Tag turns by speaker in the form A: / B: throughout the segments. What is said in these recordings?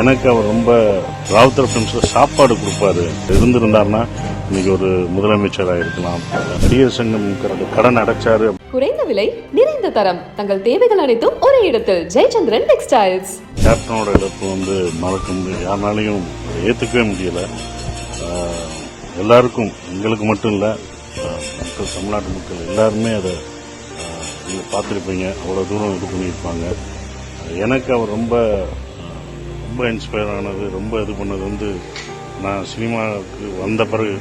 A: எனக்கு அவர் ரொம்ப ராவுத்தர் ஃபிலிம்ஸில் சாப்பாடு கொடுப்பாரு. இருந்திருந்தாருன்னா இன்னைக்கு ஒரு முதலமைச்சராக இருக்கலாம். நடிகர் சங்கம் கடன் அடைச்சாரு.
B: குறைந்த விலை நிறைந்த தரம். தங்கள் தேவைகள் அனைத்தும் ஒரே இடத்தில். ஜெயச்சந்திரன் டெக்ஸ்டைல்ஸ்
A: கேப்டனோட இழப்பு வந்து மறக்க முடியும் யாருனாலையும் ஏற்றுக்கவே முடியல. எல்லாருக்கும் எங்களுக்கு மட்டும் இல்லை மக்கள் தமிழ்நாட்டு மக்கள் எல்லாருமே அதை ஆஹ், நீங்க பார்த்துருப்பீங்க. அவ்வளோ தூரம் இது பண்ணியிருப்பாங்க. எனக்கு அவர் ரொம்ப ரொம்ப இன்ஸ்பயர் ஆனது ரொம்ப இது பண்ணது வந்து நான் சினிமாவுக்கு வந்த பிறகு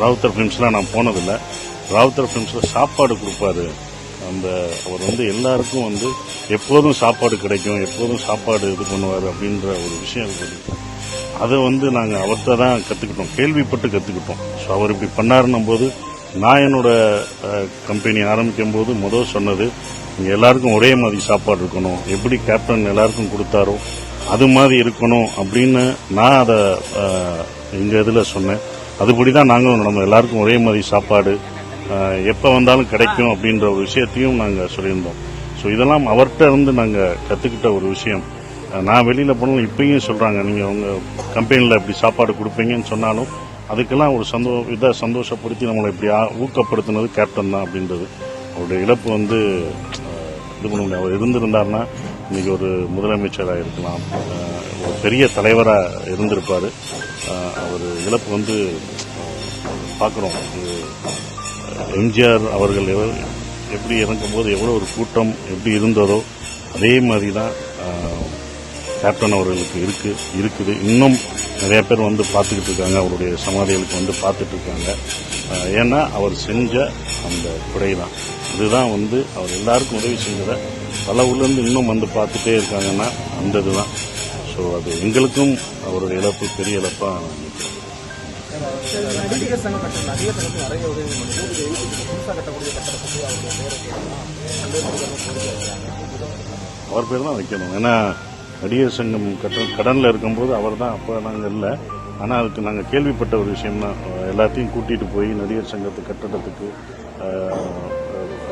A: ராவுத்தர் ஃபிலிம்ஸ்லாம் நான் போனதில்லை. ராவுத்தர் ஃபிலிம்ஸில் சாப்பாடு கொடுப்பாரு. அந்த அவர் வந்து எல்லாருக்கும் வந்து எப்போதும் சாப்பாடு கிடைக்கும் எப்போதும் சாப்பாடு இது பண்ணுவார் அப்படின்ற ஒரு விஷயம் இருக்குது அதை வந்து நாங்கள் அவர்கிட்ட தான் கற்றுக்கிட்டோம் கேள்விப்பட்டு கற்றுக்கிட்டோம் ஸோ அவர் இப்படி பண்ணாருன்னும் போது நான் என்னோட கம்பெனி ஆரம்பிக்கும் போது முதல் சொன்னது எல்லாருக்கும் ஒரே மாதிரி சாப்பாடு இருக்கணும். எப்படி கேப்டன் எல்லாருக்கும் கொடுத்தாரோ அது மாதிரி இருக்கணும் அப்படின்னு நான் அதை எங்கள் இதில் சொன்னேன். அதுபடி தான் நாங்களும் நம்ம எல்லாருக்கும் ஒரே மாதிரி சாப்பாடு எப்போ வந்தாலும் கிடைக்கும் அப்படின்ற ஒரு விஷயத்தையும் நாங்கள் சொல்லியிருந்தோம். ஸோ இதெல்லாம் அவர்கிட்ட இருந்து நாங்கள் கற்றுக்கிட்ட ஒரு விஷயம். நான் வெளியில் போனாலும் இப்பயும் சொல்கிறாங்க நீங்கள் உங்கள் கம்பெனியில் இப்படி சாப்பாடு கொடுப்பீங்கன்னு சொன்னாலும் அதுக்கெல்லாம் ஒரு சந்தோ இதை சந்தோஷப்படுத்தி நம்மளை இப்படி ஊக்கப்படுத்தினது கேப்டன் தான் அப்படின்றது. அவருடைய இழப்பு வந்து இது பண்ண முடியாது. அவர் இருந்திருந்தாருன்னா இன்னைக்கு ஒரு முதலமைச்சராக இருக்கலாம் ஒரு பெரிய தலைவராக இருந்திருப்பார். அவர் இழப்பு வந்து பார்க்குறோம். எம்ஜிஆர் அவர்கள் எவ- எப்படி இறங்கும்போது எவ்வளோ ஒரு கூட்டம் எப்படி இருந்ததோ அதே மாதிரி தான் கேப்டன் அவர்களுக்கு இருக்கு இருக்குது. இன்னும் நிறைய பேர் வந்து பார்த்துக்கிட்டு இருக்காங்க. அவருடைய சமாதிகளுக்கு வந்து பார்த்துட்டு இருக்காங்க. ஏன்னா அவர் செஞ்ச அந்த குறை தான் இதுதான் வந்து அவர் எல்லாருக்கும் உதவி செஞ்சதை பல ஊர்லேருந்து இன்னும் வந்து பார்த்துட்டே இருக்காங்கன்னா அந்த இதுதான். ஸோ அது எங்களுக்கும் அவருடைய இழப்பு பெரிய இழப்பாக நினைக்கிறேன். அவர் பேர் தான் வைக்கணும். ஏன்னா நடிகர் சங்கம் கட்ட கடனில் இருக்கும்போது அவர் தான் அப்போ நாங்கள் இல்லை. ஆனால் அதுக்கு நாங்கள் கேள்விப்பட்ட ஒரு விஷயம் தான் எல்லாத்தையும் கூட்டிகிட்டு போய் நடிகர் சங்கத்து கட்டடத்துக்கு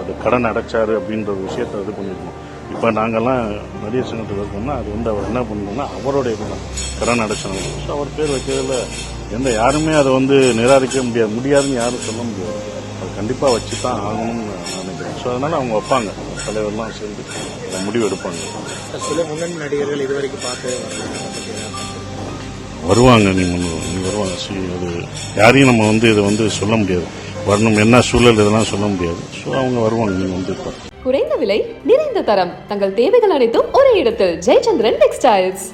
A: அது கடன் அடைச்சாரு அப்படின்ற ஒரு விஷயத்தை இது பண்ணியிருக்கோம் இப்போ நாங்கள்லாம் நடிகர் சங்கத்துக்கு இருக்கோம்னா அது வந்து அவர் என்ன பண்ணணும்னா அவருடைய கடன் அடைச்சாங்க ஸோ அவர் பேர் வைக்கிறதுல எந்த யாருமே அதை வந்து நிராகரிக்க முடியாது. முடியாதுன்னு யாரும் சொல்ல முடியாது. அது கண்டிப்பாக வச்சு தான் ஆகணும்னு நான் நினைக்கிறேன். ஸோ அதனால் அவங்க வைப்பாங்க. தலைவர்லாம் சேர்ந்து முடிவு எடுப்பாங்க.
C: சில முன்னணி நடிகர்கள் இதுவரைக்கும் பார்த்து
A: வருவாங்க நீங்கள் வருவாங்க. சி அது யாரையும் நம்ம வந்து இதை வந்து சொல்ல முடியாது. வரணும். என்ன சூழல் இதெல்லாம் சொல்ல முடியாது. ஸோ அவங்க வருவாங்க. நீங்கள் வந்து
B: குறைந்த விலை நிறைந்த தரம். தங்கள் தேவைகள் அனைத்தும் ஒரே இடத்தில். ஜெயச்சந்திரன் டெக்ஸ்டைல்ஸ்